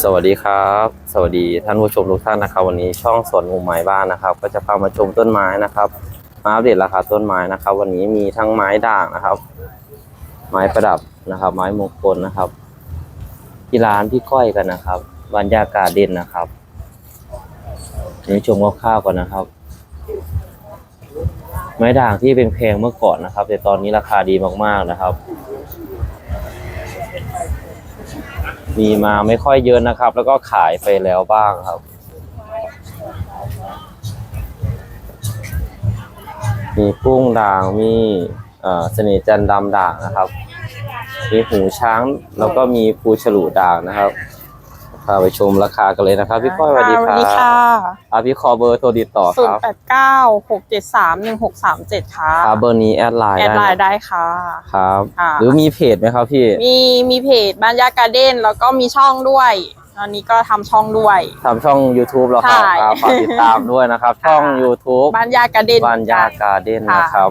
สวัสดีครับ สวัสดีท่านผู้ชมทุกท่านนะครับ วันนี้ช่องสวนมุมไม้บ้านนะครับ ก็จะพามาชมต้นไม้นะครับ มาอัปเดตราคาต้นไม้นะครับ วันนี้มีทั้งไม้ด่างนะครับ ไม้ประดับนะครับ ไม้มงคลนะครับ ที่ร้านพี่ก้อยกันนะครับบรรยากาศเด่นนะครับนี่ชมคร่าวๆก่อนนะครับ ไม้ด่างที่เป็นแพงเมื่อก่อนนะครับ แต่ตอนนี้ราคาดีมากๆนะครับ มีมาไม่ค่อยเยอะนะครับ แล้วก็ขายไปแล้วบ้างครับ มีกุ้งด่างมีเอ่อสน่จันดำด่างนะครับ มีหูช้างแล้วก็มีปูฉลูด่างนะครับ พาไปชมราคากันเลยนะครับ พี่ก้อยสวัสดีสควัสรับดีค่ะอะพี่ขอเบอร์โทรติดต่อศูคนรับย์แปดเก้าหกเจ็ดสามหนึ่งหกสามเจ็ดค่ะครับเบอร์นี้แอดไลน์แอดได้ไลนะน์ได้ค่ะ ครับ ค่ะ หรือมีเพจไหมครับพี่มีมีเพจบ้านยาการ์เด้นแล้วก็มีช่องด้วย ตอนนี้ก็ทำช่องด้วย ทำช่อง YouTube แล้วครับใช่ อ่าฝากติดตามด้วยนะครับ ช่อง YouTube บ้านยาการ์เด้น บ้านยาการ์เด้นค่ะนะครับ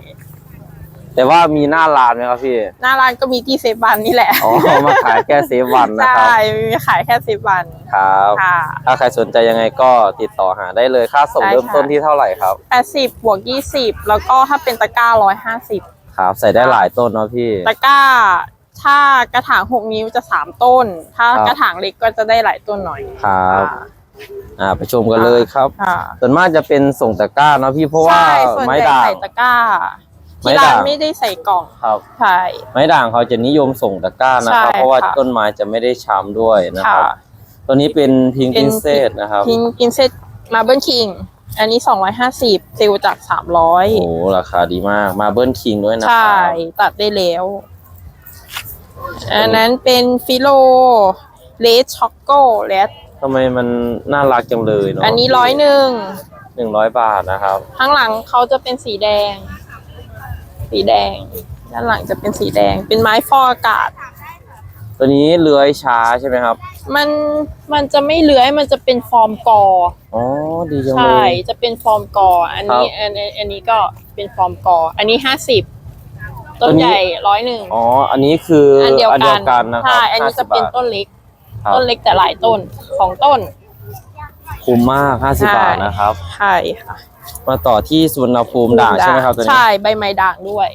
แต่ว่ามีหน้าร้านไหมครับพี่ หน้าร้านก็มีที่เซฟวันนี่แหละ อ๋อ มาขายแค่เซฟวันนะใช่ครับ มีขายแค่เซฟวันครับค่ะ ถ้าใครสนใจยังไงก็ติดต่อหาได้เลยค่าส่งได้เริ่มต้นค่ะที่เท่าไหร่ครับ แปดสิบบวกยี่สิบแล้วก็ถ้าเป็นตะกร้าร้อยห้าสิบครับ ใส่ได้หลายต้นเนาะพี่ ตะกร้า ถ้ากระถางหกนิ้วจะสามต้น ถ้าครับกระถางเล็กก็จะได้หลายต้นหน่อยครับค่ะอ่าไปชมกันเลยครับ ค่ะส่วนมากจะเป็นส่งตะกร้าเนาะพี่เพราะว่าใช่ส่วนไม้ใหญ่ด่างใส่ตะกร้าไม้ ที่ร้านด่างไม่ได้ใส่กล่องครับ ใช่ ไม้ด่างเขาจะนิยมส่งตะกร้านะครับ ใช่เพราะว่าค่ะ ต้นไม้จะไม่ได้ช้ำด้วยนะครับค่ะตัวนี้เป็นพิงเป็กินนเซตนะครับพิงกินเซตมาเบิลคิง อันนี้ 250เซลล์จาก โอ้โห300 ราคาดีมากมาเบิ้ลคิงด้วยนะคใช่ รับตัดได้แล้ว อันนั้นเป็นฟิโลเลสช็อกโกแลตทำไมมันน่ารักจังเลยเนาะอันนี้ร้อยหนึ่งหนึ่งร้อยบาทนะครับ ข้างหลังเขาจะเป็นสีแดง สีแดง ด้านหลังจะเป็นสีแดง เป็นไม้ฟอกอากาศ ตัวนี้เลื้อยช้าใช่ไหมครับ มันมันจะไม่เลื้อยมันจะเป็นฟอร์มกอ อ๋อ ดีจังเลใช่ ย จะเป็นฟอร์มกอ อันนี้ครับอันอันอันนี้ก็เป็นฟอร์มกอ อันนี้ห้าสิบตัต้วนนี้ใหญ่ร้อยหนึ่งอ๋อ อันนี้คืออันเดียวอันเดีกัยนวกันนะครับใช่ อันนี้จะเป็น50ต้นเล็ก ครับ ต้นเล็กแต่หลายต้นสองต้น คุ้มมากห้าสิบใช่ บาทนะครับ ใช่ค่ะ มาต่อที่สุวรรณภูมิด่างใช่ไหมครับตัวนี้ใช่ใบไม้ด่างด้วย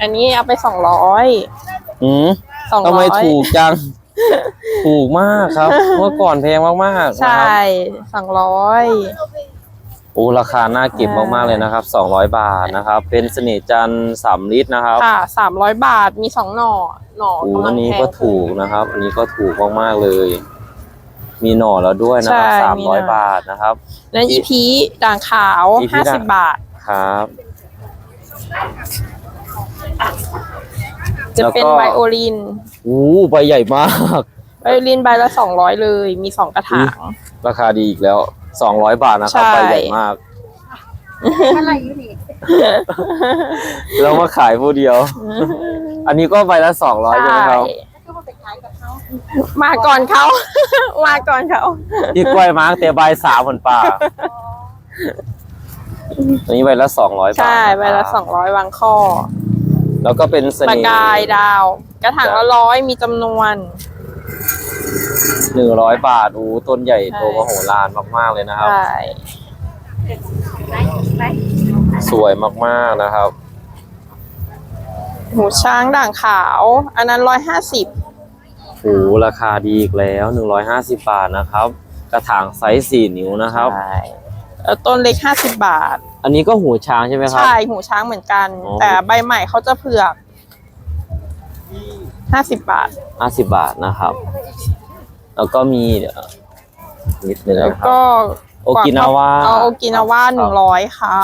อันนี้เอาไปสองร้อยอืมสองทำร้ไมอยถูกจัง ถูกมากครับ เมื่อก่อนแพงมากๆใชนะครับ่สองร้อยโอ้ราคาน่าเก็บใช่มากๆเลยนะครับสองร้อยบาทนะครับ เป็นเสน่ห์จันทร์สามลิตรนะครับ ค่ะสามร้อยบาทมีสองหน่อหน่อโอ้กำลัอังนนี้แพงก็ถูกนะครับ อันนี้ก็ถูกมากๆเลย มีหน่อแล้วด้วยนะครับใช่สามมีร้อยหน่อบาทนะครับนั้นอีพีด่างขาว อีพีห้าด่าสิงบบาท ครับ จะเป็นแล้วก็ ไวโอลินโอ้ใบใหญ่มาก ไวโอลินใบละสองร้อยเลย มีสองกระถาง ราคาดีอีกแล้วสองร้อยบาทนะครับใช่ ใบใหญ่มาก อะไรอยู่นี่แล้วมาขายผู้เดียว อันนี้ก็ใบละสองร้อยใช่ไหมครับ ก็มาไปขายกับเขา มาก่อนเขา มาก่อนเขาที่กล้วยมาร์กเตะใบสามผลป่าอันนี้ใบละสองร้อยบาทใช่นะครับใบละสองร้อยวางข้อ แล้วก็เป็นเสปากน่กายห์ดาว กระถางละร้อยมีจำนวน หนึ่งร้อยบาทอู้ต้นใหญ่ใช่ โตมโหฬารมากๆเลยนะครับ ใช่ไหมสวยมากๆนะครับ หูช้างด่างขาว อันนั้นร้อยห้าสิบ โอ้ราคาดีอีกแล้วหนึ่งร้อยห้าสิบาทนะครับ กระถางไซส์สี่นิ้วนะครับ ใช่แล้วต้นเล็กห้าสิบบาท อันนี้ก็หูช้างใช่ไหมครับ ใช่หูช้างเหมือนกัน อ๋อ แต่ใบใหม่เขาจะเผือกห้าสิบบาทห้าสิบบาทนะครับ แล้วก็มีเดี๋ยวนิดนึงแล้วนะครับ ก็โอกินาวาเอาโอกินาวาหนึ่งร้อยค่ะ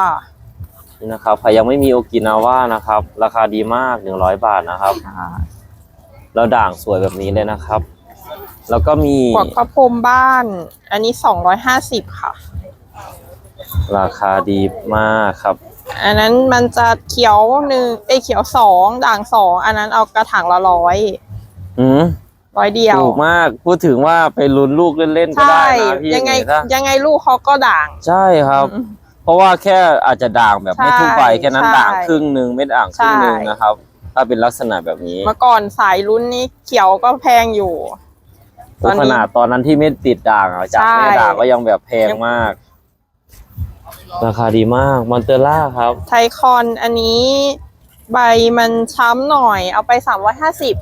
นี่นะครับใครยังไม่มีโอกินาวานะครับ ราคาดีมากหนึ่งร้อยบาทนะครับ แล้วด่างสวยแบบนี้เลยนะครับ แล้วก็มีกวักพระพรหมบ้าน อันนี้สองร้อยห้าสิบค่ะ ราคาดีมากครับ อันนั้นมันจะเขียวหนึ่งเอยเขียวสองด่างสองอันนั้นเอากระถางละร้อยอืมร้อยเดียวถูกมากพูดถึงว่าไปลุ้นลูกเล่นๆก็ใช่ได้นะพี่ยังไงถ้ายังไงลูกเขาก็ด่าง ใช่ครับอืมเพราะว่าแค่อาจจะด่างแบบไม่ใช่ทุกใบแค่นั้นใช่ด่างครึ่งหนึ่งไม่ด่างครึ่งหนึ่งใช่นะครับ ถ้าเป็นลักษณะแบบนี้เมื่อก่อนสายรุ่นนี้เขียวก็แพงอยู่ ตอนนี้ขนาดตอนนั้นที่ไม่ติดด่างอะจากใช่ แม่ด่างก็ยังแบบแพงมาก ราคาดีมากมอนเตอร่าครับ ไทคอนอันนี้ใบมันช้ำหน่อยเอาไปสามร้อยห้าสิบ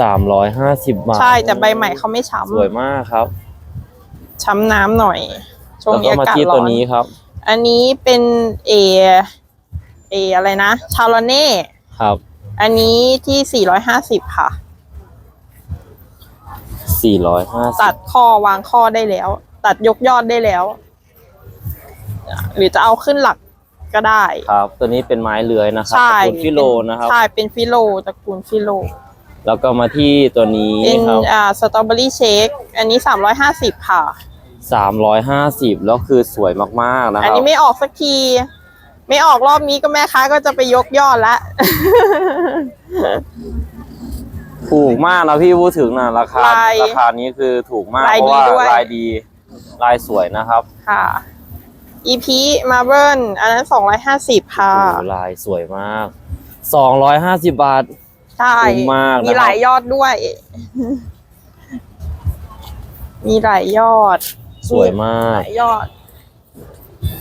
สามร้อยห้าสิบบาทใช่แต่ใบใหม่เขาไม่ช้สวยมากครับำช้ำน้ำหน่อย ช่วงแล้วนี้ก็อามากาศที่ร้ตัอวนนี้ครับ อันนี้เป็นเอเออะไรนะ ชาโลเน่ ครับ อันนี้ที่สี่ร้อยห้าสิบค่ะ สี่ร้อยห้าสิตับดข้อวางข้อได้แล้ว ตัดยกยอดได้แล้ว หรือจะเอาขึ้นหลักก็ได้ ครับ ตัวนี้เป็นไม้เลื้อยนะครับใช่ตระกูลฟิโลนะครับ ใช่ เป็นฟิโลตระกูลฟิโล แล้วก็มาที่ตัวนี้เป็นครับอ่าสตรอเบอรี่เชค อันนี้สามร้อยห้าสิบค่ะ สามร้อยห้าสิบแล้วคือสวยมากๆนะคอันรับ นี้ไม่ออกสักที ไม่ออกรอบนี้ก็แม่ค้าก็จะไปยกยอดละ ถูกมากนะพี่พูดถึงนะราคาลายราคานี้คือถูกมากลายเพราะว่าดีด้วย ลายดี ลายสวยนะครับค่ะ EP Marble อันนั้นสองร้อยห้าสิบค่ะ โอ้โหลายสวยมากสองร้อยห้าสิบบาท ใช่ คุ้มมากนะครับ มีหลายยอดด้วย มีหลายยอดสวยมาหกลายยอด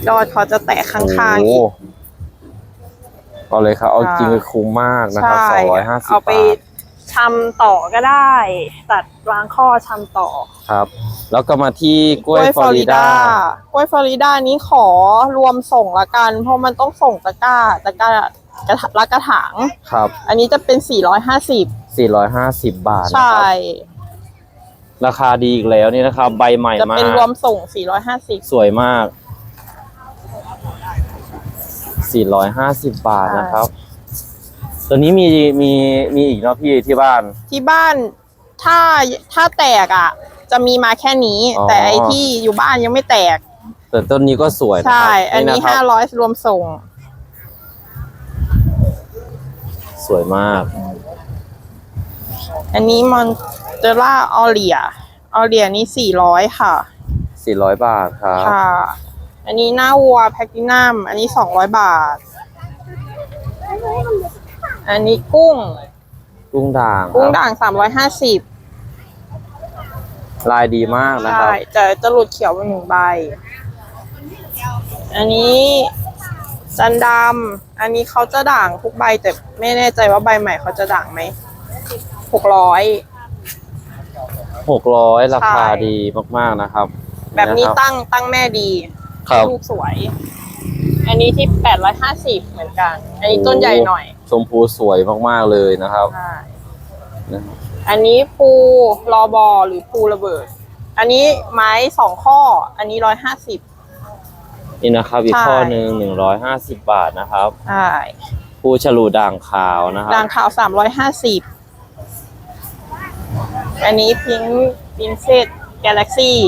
ยอดเขาจะแตะข้างๆก็เลยครับ เอาจริงคุ้มมากนะครับสองร้อยห้าสิบบาท เอาไปชำต่อก็ได้ ตัดวางข้อชำต่อ ครับ แล้วก็มาที่กล้วยฟลอริดากล้วยฟลอริดานี้ขอรวมส่งละกัน เพราะมันต้องส่งตะกร้าตะกร้ากระถละกระถาง ครับ อันนี้จะเป็นสี่ร้อยห้าสิบสี่ร้อยห้าสิบบาทใช่ ราคาดีอีกแล้วนี่นะครับ ใบใหม่มาก จะเป็นรวมส่งสี่ร้อยห้าสิบสวยมาก 450 บาทนะครับ ตัวนี้มีมีมีอีกเนาะพี่ที่บ้าน ที่บ้านถ้าถ้าแตกอะ จะมีมาแค่นี้แต่ไอที่อยู่บ้านยังไม่แตก แต่ต้นนี้ก็สวยใช่ อันนี้ห้าร้อยรวมส่ง สวยมาก อันนี้มอนเตล่าออเลียออเลียนี้สี่ร้อยค่ะ400 บาทครับ ค่ะ อันนี้หน้าวัวแพคตินัมอันนี้200บาท อันนี้กุ้ง กุ้งด่างกุ้งครับด่าง350ลายดีมากนะคใช่รับจะจะหลุดเขียวไปหนึ่งใบ อันนี้จันดำอันนี้เขาจะด่างทุกใบแต่ไม่แน่ใจว่าใบใหม่เขาจะด่างไหมหกร้อย หกร้อยราคาใช่ ดีมากๆนะครับแบบนี้ะครับตั้งตั้งแม่ดี ครับ ลูกสวย อันนี้ที่แปดร้อยห้าสิบเหมือนกัน อันนี้ต้นใหญ่หน่อยชมพูสวยมากๆเลยนะครับใช่นะครับอันนี้ปูรอบอหรือปูระเบิด อันนี้ไม้สองข้อ อันนี้ร้อยห้าสิบ นี่นะครับอีกใช่ ข้อหนึ่งหนึ่งร้อยห้าสิบบาทนะครับ ใช่ ผู้ฉลูด่างขาวนะครับด่างขาวสามร้อยห้าสิบ อันนี้พิงพินเซตกาแล็กซี่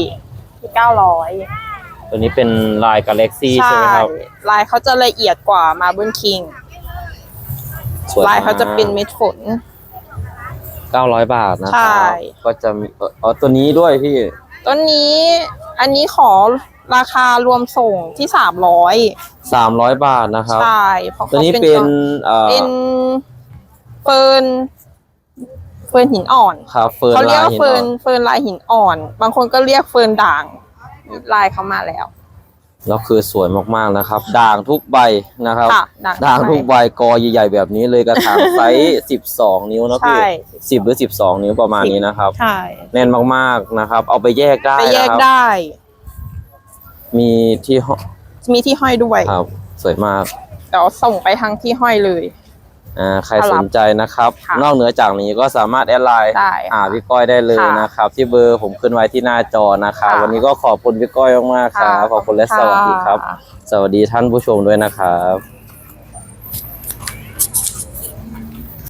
ที่เก้าร้อย ตัวนี้เป็นลายกาแล็กซี่ใช่ไหมครับลายเขาจะละเอียดกว่ามาบุนคิงสวยลายเขาจะเป็นเม็ดฝนเก้าร้อยบาทนะคใช่รับก็จะมีเอ่ออ๋อตัวนี้ด้วยพี่ต้นนี้อันนี้ขอราคารวมส่งที่สามร้อยสามร้อยบาทนะครับใช่เพราะตัวเขานี้เป็นเป็นต้นเอ่อเป็นเฟิร์นเฟิร์นหินอ่อนครับเฟิร์นเขาเรียกลายว่าหินเฟิร์นอ่อนเฟิร์นลายหินอ่อน บางคนก็เรียกเฟิร์นด่าง ลายเขามาแล้ว แล้วคือสวยมากๆนะครับ ด่างทุกใบนะครับค่ะด่างด่างทุกใบกอใหญ่ๆแบบนี้เลยกระถางไซส์สิบสองนิ้วนะพี่ใช่สิบหรือสิบสองนิ้วประมาณนี้นะครับ ใช่แน่นมากๆนะครับ เอาไปแยกได้ไปแยกนะครับ ได้ มีที่ห้องมีที่ห้อยด้วยครับ สวยมาก เดี๋ยวส่งไปทางที่ห้อยเลย อ่าใครถ้าสรับนใจนะครับ ค่ะนอกเหนือจากนี้ก็สามารถแอดไลน์ได้ค่ะหาพี่ก้อยได้เลยค่ะนะครับ ที่เบอร์ผมขึ้นไว้ที่หน้าจอนะครับ ค่ะวันนี้ก็ขอบคุณพี่ก้อยมากๆครับค่ะขอบคุณและสวัสดีครับค่ะ สวัสดีท่านผู้ชมด้วยนะครับ